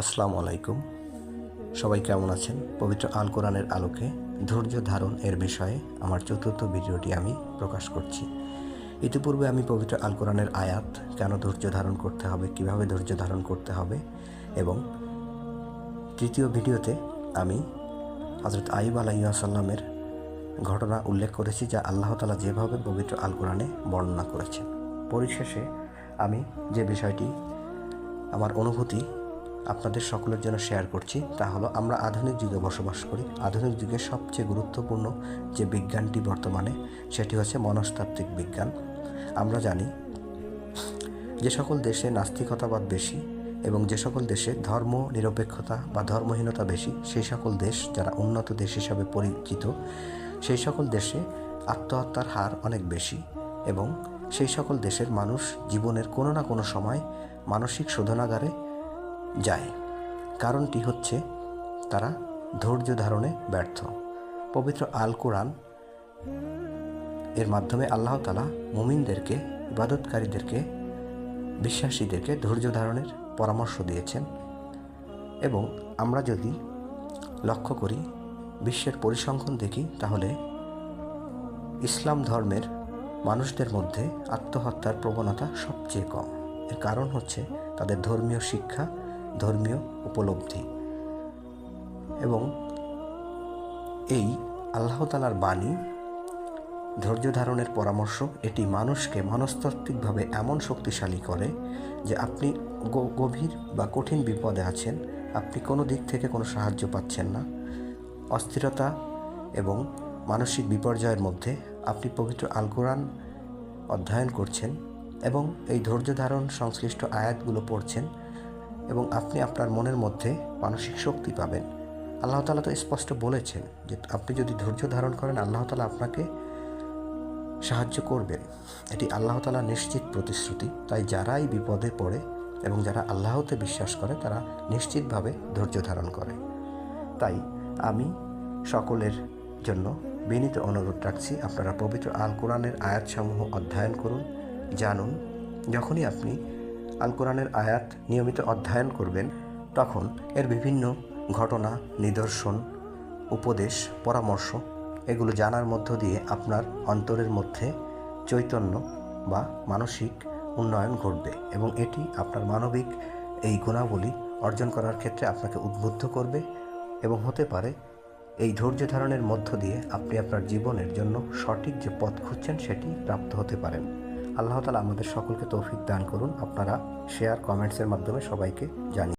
আসসালামু আলাইকুম। সবাই কেমন আছেন? পবিত্র আল কোরআনের আলোকে ধৈর্য ধারণ এর বিষয়ে আমার চতুর্থ ভিডিওটি আমি প্রকাশ করছি। ইতিপূর্বে আমি পবিত্র আল কোরআনের আয়াত কেন ধৈর্য ধারণ করতে হবে, কীভাবে ধৈর্য ধারণ করতে হবে এবং তৃতীয় ভিডিওতে আমি হজরত আইব আলাইসাল্লামের ঘটনা উল্লেখ করেছি যা আল্লাহ তালা যেভাবে পবিত্র আল কোরআনে বর্ণনা করেছেন। পরিশেষে আমি যে বিষয়টি, আমার অনুভূতি আপনাদের সকলের জন্য শেয়ার করছি। তা হলো, আমরা আধুনিক যুগে বসবাস করি। আধুনিক যুগে সবচেয়ে গুরুত্বপূর্ণ যে বিজ্ঞানটি বর্তমানে, সেটি হচ্ছে মনস্তাত্ত্বিক বিজ্ঞান। আমরা জানি যে সকল দেশে নাস্তিকতাবাদ বেশি এবং যে সকল দেশে ধর্ম নিরপেক্ষতা বা ধর্মহীনতা বেশি, সেই সকল দেশ যারা উন্নত দেশ হিসাবে পরিচিত, সেই সকল দেশে আত্মহত্যার হার অনেক বেশি এবং সেই সকল দেশের মানুষ জীবনের কোনো না কোনো সময় মানসিক শোধনাগারে যায়। কারণটি হচ্ছে তারা ধৈর্য ধারণে ব্যর্থ। পবিত্র আল কোরআন এর মাধ্যমে আল্লাহ তালা মুমিনদেরকে, ইবাদতকারীদেরকে, বিশ্বাসীদেরকে ধৈর্য ধারণের পরামর্শ দিয়েছেন। এবং আমরা যদি লক্ষ্য করি, বিশ্বের পরিসংখ্যান দেখি, তাহলে ইসলাম ধর্মের মানুষদের মধ্যে আত্মহত্যার প্রবণতা সবচেয়ে কম। এর কারণ হচ্ছে তাদের ধর্মীয় শিক্ষা ধর্মীয় উপলব্ধি এবং এই আল্লাহ তালার বাণী, ধৈর্য ধারণের পরামর্শ, এটি মানুষকে মনস্তাত্ত্বিকভাবে এমন শক্তিশালী করে যে আপনি গভীর বা কঠিন বিপদে আছেন, আপনি কোনো দিক থেকে কোনো সাহায্য পাচ্ছেন না। অস্থিরতা এবং মানসিক বিপর্যয়ের মধ্যে আপনি পবিত্র আল অধ্যয়ন করছেন এবং এই ধৈর্য ধারণ সংশ্লিষ্ট আয়াতগুলো পড়ছেন। এবং আপনি আপনার মনের মধ্যে মানসিক শক্তি পাবেন। আল্লাহ তালা তো স্পষ্ট বলেছেন যে আপনি যদি ধৈর্য ধারণ করেন, আল্লাহ তালা আপনাকে সাহায্য করবেন। এটি আল্লাহ তালা নিশ্চিত প্রতিশ্রুতি। তাই যারাই বিপদে পড়ে এবং যারা আল্লাহতে বিশ্বাস করে, তারা নিশ্চিতভাবে ধৈর্য ধারণ করে। তাই আমি সকলের জন্য বিনীত অনুরোধ রাখছি, আপনারা পবিত্র আল কোরআনের আয়াতসমূহ অধ্যয়ন করুন, জানুন। যখনই আপনি আল কোরআনের আয়াত নিয়মিত অধ্যয়ন করবেন, তখন এর বিভিন্ন ঘটনা, নিদর্শন, উপদেশ, পরামর্শ, এগুলো জানার মধ্য দিয়ে আপনার অন্তরের মধ্যে চৈতন্য বা মানসিক উন্নয়ন ঘটবে এবং এটি আপনার মানবিক এই গুণাবলী অর্জন করার ক্ষেত্রে আপনাকে উদ্বুদ্ধ করবে এবং হতে পারে এই ধৈর্য ধারণের মধ্য দিয়ে আপনি আপনার জীবনের জন্য সঠিক যে পথ খুঁজছেন সেটি প্রাপ্ত হতে পারেন। আল্লাহ তালা আমাদের সকলকে তৌফিক দান করুন। আপনারা শেয়ার কমেন্টসের মাধ্যমে সবাইকে জানিয়ে